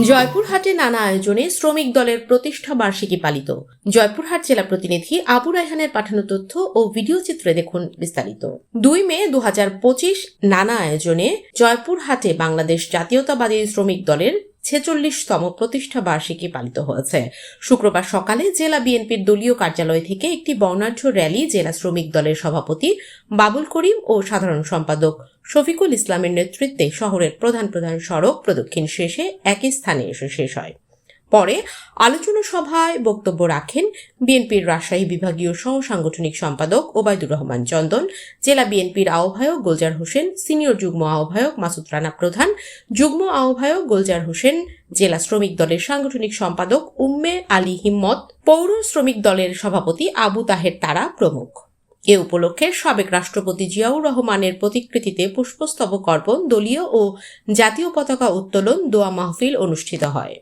জয়পুরহাটে নানা আয়োজনে শ্রমিক দলের প্রতিষ্ঠা বার্ষিকী পালিত। জয়পুরহাট জেলা প্রতিনিধি আবু রায়হানের পাঠানো তথ্য ও ভিডিও চিত্রে দেখুন বিস্তারিত। দুই মে দু নানা আয়োজনে জয়পুরহাটে বাংলাদেশ জাতীয়তাবাদী শ্রমিক দলের ছেচল্লিশতম প্রতিষ্ঠা বার্ষিকী পালিত হয়েছে। শুক্রবার সকালে জেলা বিএনপির দলীয় কার্যালয় থেকে একটি বর্ণাঢ্য র্যালি জেলা শ্রমিক দলের সভাপতি বাবুল করিম ও সাধারণ সম্পাদক শফিকুল ইসলামের নেতৃত্বে শহরের প্রধান প্রধান সড়ক প্রদক্ষিণ শেষে একই স্থানে এসে শেষ হয়। পরে আলোচনা সভায় বক্তব্য রাখেন বিএনপির রাজশাহী বিভাগীয় সহ সাংগঠনিক সম্পাদক ওবায়দুর রহমান চন্দন, জেলা বিএনপির আহ্বায়ক গোলজার হোসেন, সিনিয়র যুগ্ম আহ্বায়ক মাসুদ রানা প্রধান, যুগ্ম আহ্বায়ক গোলজার হোসেন, জেলা শ্রমিক দলের সাংগঠনিক সম্পাদক উম্মে আলী হিম্মত, পৌর শ্রমিক দলের সভাপতি আবু তাহের তারা প্রমুখ। এ উপলক্ষে সাবেক রাষ্ট্রপতি জিয়াউর রহমানের প্রতিকৃতিতে পুষ্পস্তবক অর্পণ দলীয় ও জাতীয় পতাকা উত্তোলন দোয়া মাহফিল অনুষ্ঠিত হয়।